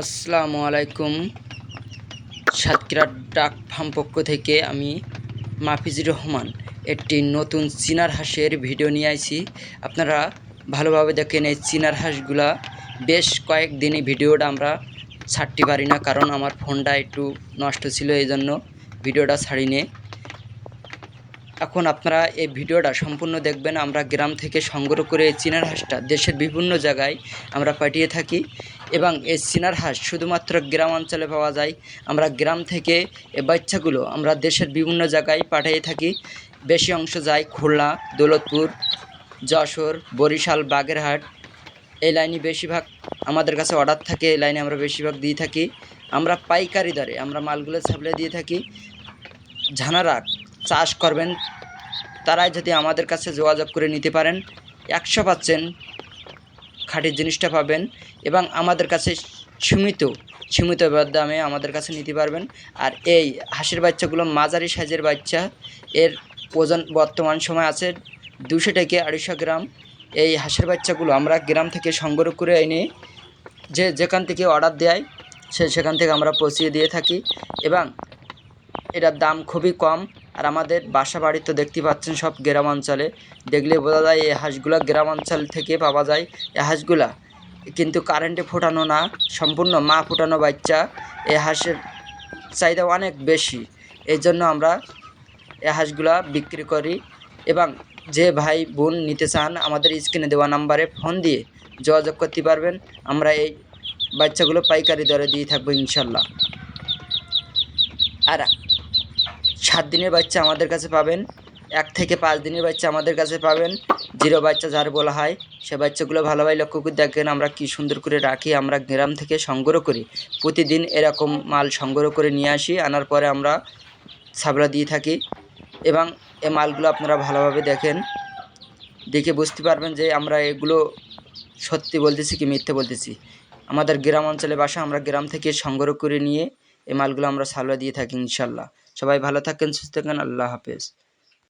আসসালামু আলাইকুম। সাতক্ষীরা ডাক ফার্ম পক্ষ থেকে আমি মাফিজুর রহমান, একটি নতুন চিনার হাঁসের ভিডিও নিয়ে আইছি। আপনারা ভালোভাবে দেখেন এই চিনার হাঁসগুলা। বেশ কয়েকদিনই ভিডিওটা আমরা ছাড়তে পারি না, কারণ আমার ফোনটা একটু নষ্ট ছিল এই জন্য ভিডিওটা ছাড়িনি। এখন আপনারা এই ভিডিওটা সম্পূর্ণ দেখবেন। আমরা গ্রাম থেকে সংগ্রহ করে এই চিনার হাঁসটা দেশের বিভিন্ন জায়গায় আমরা পাঠিয়ে থাকি এবং এই চিনার হাঁস শুধুমাত্র গ্রাম অঞ্চলে পাওয়া যায়। আমরা গ্রাম থেকে এই বাচ্চাগুলো আমরা দেশের বিভিন্ন জায়গায় পাঠিয়ে থাকি। বেশি অংশ যায় খুলনা, দৌলতপুর, যশোর, বরিশাল, বাগেরহাট। এই লাইনে বেশিরভাগ আমাদের কাছে অর্ডার থাকে, এই লাইনে আমরা বেশিরভাগ দিয়ে থাকি। আমরা পাইকারি দরে আমরা মালগুলো সাপ্লাই দিয়ে থাকি। যারা চাষ করবেন, তারাই যদি আমাদের কাছে যোগাযোগ করে নিতে পারেন, একশো পাচ্ছেন খাঁটির জিনিসটা পাবেন এবং আমাদের কাছে সীমিত সীমিত দামে আমাদের কাছে নিতে পারবেন। আর এই হাঁসের বাচ্চাগুলো মাঝারি সাইজের বাচ্চা, এর ওজন বর্তমান সময় আছে দুশো থেকে আড়াইশো গ্রাম। এই হাঁসের বাচ্চাগুলো আমরা গ্রাম থেকে সংগ্রহ করে এনে যে যেখান থেকে অর্ডার দেয়, সে সেখান থেকে আমরা পৌঁছিয়ে দিয়ে থাকি এবং এটার দাম খুবই কম। আর আমাদের বাসা বাড়ি তো দেখতে পাচ্ছেন সব গ্রাম অঞ্চলে। দেখলে বোঝা যায় এই হাঁসগুলো গ্রাম অঞ্চল থেকে পাওয়া যায়। এই হাঁসগুলা কিন্তু কারেন্টে ফোটানো না, সম্পূর্ণ মা ফোটানো বাচ্চা। এই হাঁসের চাহিদা অনেক বেশি। এই জন্য আমরা এই হাঁসগুলা বিক্রি করি। এবং যে ভাই বোন নিতে চান, আমাদের স্ক্রিনে দেওয়া নাম্বারে ফোন দিয়ে যোগাযোগ করতে পারবেন। আমরা এই বাচ্চাগুলো পাইকারি দরে দিয়ে থাকব ইনশাল্লাহ। আর, সাত দিনের বাচ্চা আমাদের কাছে পাবেন, এক থেকে পাঁচ দিনের বাচ্চা আমাদের কাছে পাবেন। জিরো বাচ্চা যার বলা হয়, সে বাচ্চাগুলো ভালোভাবে লক্ষ্য করে দেখেন আমরা কি সুন্দর করে রাখি, আমরা গ্রাম থেকে সংগ্রহ করি। প্রতিদিন এরকম মাল সংগ্রহ করে নিয়ে আসি, আনার পরে আমরা সাবলা দিয়ে থাকি। এবং এ মালগুলো আপনারা ভালোভাবে দেখেন, দেখে বুঝতে পারবেন যে আমরা এগুলো সত্যি বলতেছি কি মিথ্যে বলতেছি। আমাদের গ্রাম অঞ্চলে বাসা আমরা গ্রাম থেকে সংগ্রহ করে নিয়ে এই মালগুলো আমরা সালোয়া দিয়ে থাকি ইনশাল্লাহ। সবাই ভালো থাকেন সুস্থ থাকেন আল্লাহ হাফেজ।